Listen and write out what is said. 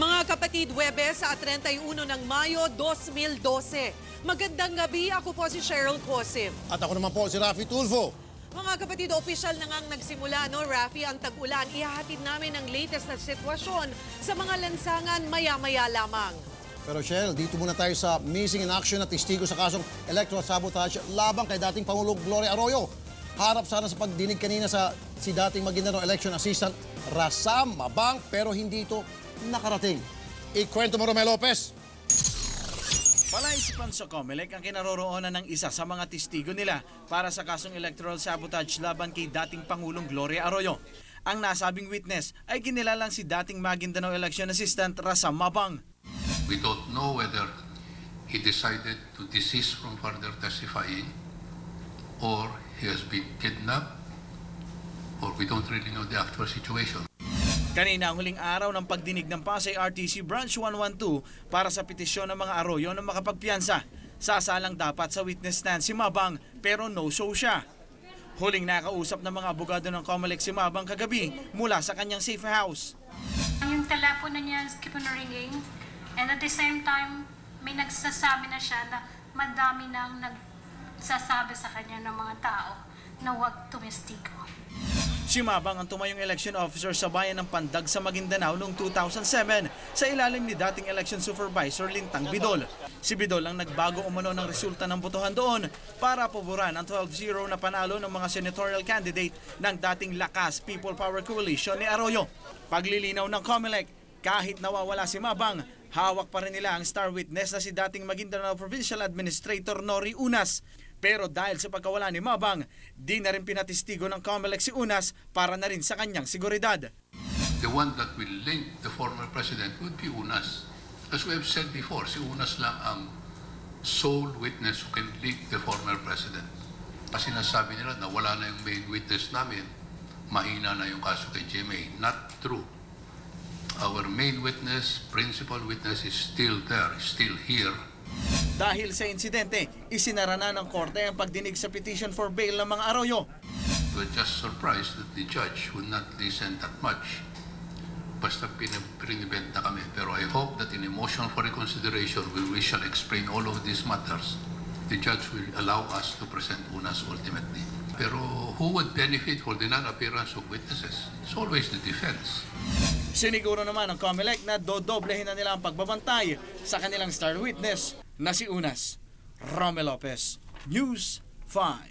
Mga kapatid, Webes sa 31 ng Mayo 2012. Magandang gabi, ako po si Cheryl Cosim. At ako naman po si Rafi Tulfo. Mga kapatid, opisyal na ngang nagsimula, no, Rafi, ang tag-ulan. Ihahatid namin ang latest na sitwasyon sa mga lansangan maya-maya lamang. Pero Shell, dito muna tayo sa missing in action na testigo sa kasong electoral sabotage labang kay dating Pangulong Gloria Arroyo. Harap sana sa pagdinig kanina sa si dating Maguindanao Election Assistant Rasam Mabang pero hindi ito nakarating. Ikwento mo Romel Lopez. Palaisipan sa COMELEC ang kinaroroonan ng isa sa mga testigo nila para sa kasong electoral sabotage laban kay dating Pangulong Gloria Arroyo. Ang nasabing witness ay kinilalang si dating Maguindanao Election Assistant Rasam Mabang. We don't know whether he decided to desist from further testifying or he has been kidnapped or we don't really know the actual situation. Kanina ang huling araw ng pagdinig ng Pasay RTC Branch 112 para sa petisyon ng mga Arroyo na makapagpiyansa. Sasalang dapat sa witness stand si Mabang pero no show siya. Huling nakausap ng mga abogado ng COMELEC si Mabang kagabi mula sa kanyang safe house. Yung telepono niya keep on ringing. And at the same time, may nagsasabi na siya na madami nang nagsasabi sa kanya ng mga tao na huwag tumestigo. Si Mabang ang tumayong election officer sa bayan ng Pandag sa Maguindanao noong 2007 sa ilalim ni dating election supervisor Lintang Bidol. Si Bidol ang nagbago umano ng resulta ng botohan doon para paboran ang 12-0 na panalo ng mga senatorial candidate ng dating Lakas People Power Coalition ni Arroyo. Paglilinaw ng COMELEC, kahit nawawala si Mabang, hawak pa rin nila ang star witness na si dating Maguindanao Provincial Administrator Nori Unas. Pero dahil sa pagkawala ni Mabang, di na rin pinatistigo ng COMELEC si Unas para na rin sa kanyang seguridad. The one that will link the former president would be Unas. As we have said before, si Unas lang ang sole witness who can link the former president. Kasi nasabi nila na wala na yung main witness namin, mahina na yung kaso kay GMA. Not true. Our main witness, principal witness is still there, still here. Dahil sa insidente, isinara na ng korte ang pagdinig sa petition for bail ng mga Arroyo. We're just surprised that the judge would not listen that much. Basta pinibent na kami. Pero I hope that in a motion for reconsideration, we shall explain all of these matters, the judge will allow us to present unas ultimately. Pero who would benefit for the non-appearance of witnesses? It's always the defense. Siniguro naman ng COMELEC na dodoblehin na nila ang pagbabantay sa kanilang star witness na si Unas. Romel Lopez, News 5.